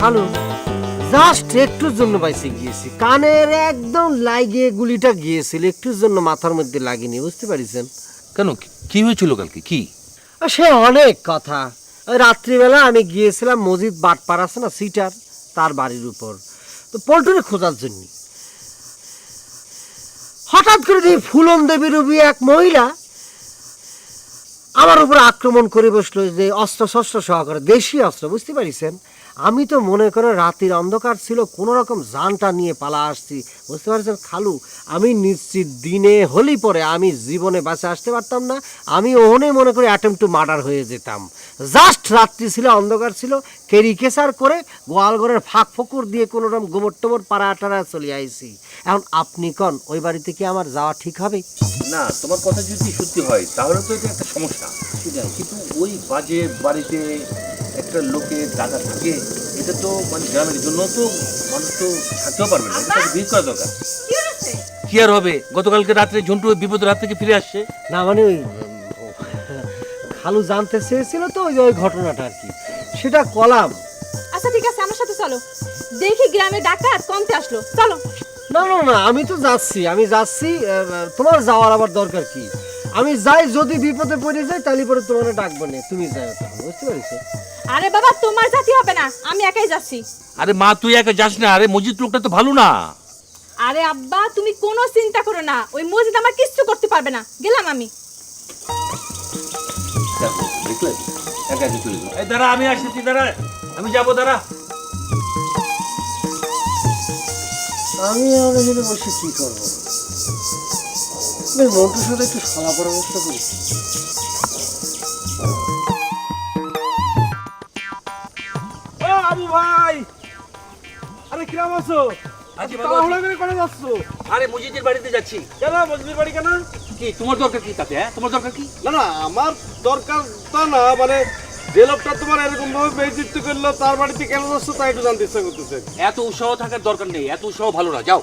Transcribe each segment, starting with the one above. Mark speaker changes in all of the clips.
Speaker 1: খালু জাস্ট একটুর জন্য বাইসে গিয়েছি। কানের একদম লাগিয়ে গুলিটা গিয়েছিল একটুর জন্য মাথার মধ্যে লাগেনি বুঝতে পারিছেন?
Speaker 2: কেন? কি- হয়েছিল কালকে? কি?
Speaker 1: সে অনেক কথা। ওই রাত্রিবেলা আমি গিয়েছিলাম মসজিদ বাটপার আছে না সিটার তার বাড়ির উপর। তো পল্টুরে খোঁজার জন্য। হঠাৎ করে দেখি ফুলন দেবী রূপী এক মহিলা আমার উপর আক্রমণ করে বসল যে অস্ত্র শস্ত্র সহকারে দেশি অস্ত্র বুঝতে পারিছেন? আমি তো মনে করে রাতের অন্ধকার ছিল, কোনো রকম জানটা নিয়ে পালা আসছি। বুঝতে পারছেন, খালু? আমি নিশ্চিত দিনে হলেই পরে আমি জীবনে বাঁচে আসতে পারতাম না, আমি ওহনে মনে করে অ্যাটেম্প টু মার্ডার হয়ে যেতাম। জাস্ট রাত্রি ছিল, অন্ধকার ছিল, কেরি কেসার করে গোয়ালঘরের ফাঁক ফকুর দিয়ে কোনো রকম গোবর টোবর পাড়া টাড়া চলে আইছি। এখন আপনি কন, ওই বাড়িতে কি আমার যাওয়া ঠিক হবে?
Speaker 2: না, তোমার কথা যদি সত্যি হয়, তাহলে তো এটা একটা সমস্যা। কিন্তু ওই বাজে বাড়িতে একটা লোকে টাকা থাকে এটা তো মানে গ্রামের জন্য তো মানুষ তো থাকতেও পারবে না এটা বিয়ে করা দরকার। কি আর হবে? গতকালকে রাত্রে ঝন্টু বিপদ রাত থেকে ফিরে আসছে।
Speaker 1: না মানে ওই খালু জানতে চেয়েছিল তো ওই ওই ঘটনাটা আর কি। সেটা কলাম।
Speaker 3: আচ্ছা ঠিক আছে আমার সাথে চলো। দেখি গ্রামে ডাকাত কমতে আসলো। চলো।
Speaker 1: না না না আমি তো যাচ্ছি আমি যাচ্ছি তোমার যাওয়ার আবার দরকার কি? আমি যাই যদি বিপদে পড়ে যাই তাহলে পরে তোমার ডাকবো না। তুমি যাও তখন বুঝতে পারছ?
Speaker 3: আরে বাবা তোমার জাতি হবে না আমি একাই যাচ্ছি।
Speaker 2: আরে মা তুই একা যাস না আরে মসজিদ লোকটা তো ভালো না।
Speaker 3: আরে আব্বা তুমি কোনো চিন্তা করো না ওই মসজিদ আমার কিচ্ছু করতে পারবে না গেলাম আমি।
Speaker 2: এই দাঁড়া আমি আসতেছি দাঁড়া আমি যাব দাঁড়া।
Speaker 1: আমি আমার বসে কি করব? মন্টুর সাথে একটু সলা পরামর্শ করি
Speaker 4: আবু ভাই! আরে কিরাম আছো?
Speaker 2: আছি
Speaker 4: আচ্ছা,
Speaker 2: বাবা, আছি।
Speaker 4: তাড়াহুড়া করে করে যাচ্ছ?
Speaker 2: আরে মসজিদের বাড়িতে যাচ্ছি।
Speaker 4: কেন? মসজিদের বাড়ি কেন?
Speaker 2: কি তোমার দরকার কি তাতে হ্যাঁ? তোমার দরকার কি?
Speaker 4: না না আমার দরকার তা না মানে যে লোকটা তোমার এরকম ভাবে করল তার বাড়িতে কেন যাচ্ছ তা একটু জানতে ইচ্ছা করতেছে।
Speaker 2: এত উৎসাহ থাকার দরকার নেই এত উৎসাহ ভালো না যাও।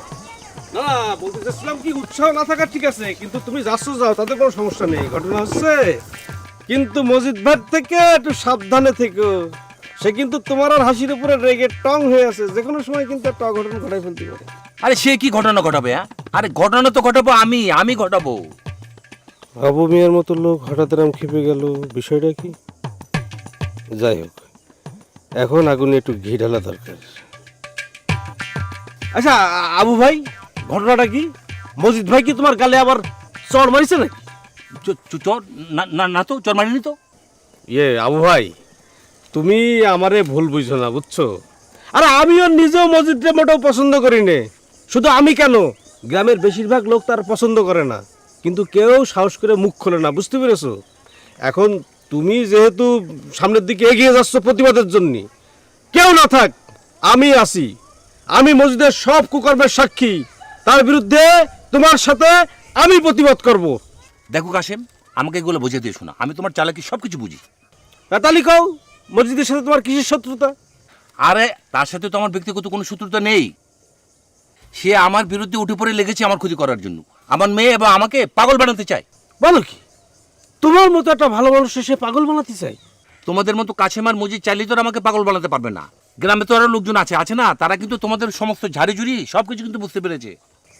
Speaker 4: না বলতে চাচ্ছিলাম কি উৎসাহ না থাকা ঠিক আছে কিন্তু তুমি যাচ্ছ যাও তাতে কোনো সমস্যা নেই। ঘটনা হচ্ছে কিন্তু মসজিদ ভাট থেকে একটু সাবধানে থেকো। সে কিন্তু তোমার আর হাসির উপরে রেগে টং হয়ে আছে যে কোনো সময় কিন্তু একটা অঘটন ঘটাই ফেলতে পারে।
Speaker 2: আরে সে কি ঘটনা ঘটাবে হ্যাঁ? আরে ঘটনা তো ঘটাবো আমি আমি ঘটাবো।
Speaker 4: আবু মিয়ার মতো লোক হঠাৎ রাম খেপে গেল বিষয়টা কি? যাই হোক এখন আগুনে একটু ঘি ঢালা দরকার। আচ্ছা আবু ভাই ঘটনাটা কি? মজিদ ভাই কি তোমার গালে আবার চড় মারিছে নাকি?
Speaker 2: চর না না- তো চর মারিনি তো।
Speaker 4: ইয়ে আবু ভাই তুমি আমারে ভুল বুঝছ না বুঝছ? আরে আমিও নিজেও মসজিদটা মোটেও পছন্দ করি নে শুধু আমি কেন? গ্রামের বেশিরভাগ লোক তার পছন্দ করে না কিন্তু কেউ সাহস করে মুখ খোলে না বুঝতে পেরেছ? এখন তুমি যেহেতু সামনের দিকে এগিয়ে যাচ্ছ প্রতিবাদের জন্য কেউ না থাক আমি আছি। আমি মসজিদের সব কুকর্মের সাক্ষী। তার বিরুদ্ধে তোমার সাথে আমি প্রতিবাদ করব।
Speaker 2: দেখো কাশেম আমাকে এগুলো বুঝে দিয়ে শোনা। আমি তোমার চালাকি সব কিছু বুঝি।
Speaker 4: তালি কও মসজিদের সাথে তোমার কিসের শত্রুতা?
Speaker 2: আরে তার সাথে তো আমার ব্যক্তিগত কোনো শত্রুতা নেই। সে আমার বিরুদ্ধে উঠে পড়ে লেগেছে আমার ক্ষতি করার জন্য। আমার মেয়ে এবং আমাকে পাগল বানাতে চায়।
Speaker 4: বলো কি? তোমার মতো একটা ভালো মানুষ সে পাগল বানাতে চাই
Speaker 2: তোমাদের মতো কাছেমার মজিদ চাইলে তো আমাকে পাগল বানাতে পারবে না। গ্রামে তো আরও লোকজন আছে আছে না? তারা কিন্তু তোমাদের সমস্ত ঝাড়ি ঝুড়ি সব কিছু কিন্তু বুঝতে পেরেছে।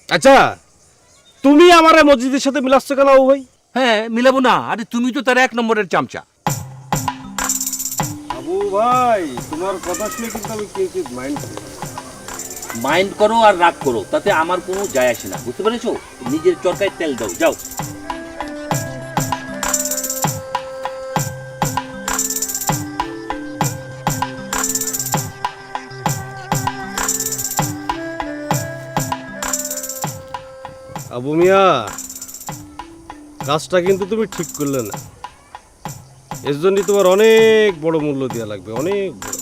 Speaker 4: আচ্ছা তুমি আমার মসজিদের সাথে মিলাচ্ছ কেন ও ভাই?
Speaker 2: হ্যাঁ মিলাবো না। আরে তুমি তো তার এক নম্বরের চামচা।
Speaker 4: আবু ভাই তোমার কথা শুনে কিন্তু আমি কিঞ্চিত মাইন্ড
Speaker 2: মাইন্ড করো আর রাগ করো তাতে আমার কোনো যায় আসে না। বুঝতে পেরেছ? নিজের চরকায় তেল দাও যাও।
Speaker 4: আবু মিয়া, কাজটা কিন্তু তুমি ঠিক করলে না। এর জন্যই তোমার অনেক বড় মূল্য দেওয়া লাগবে, অনেক বড়।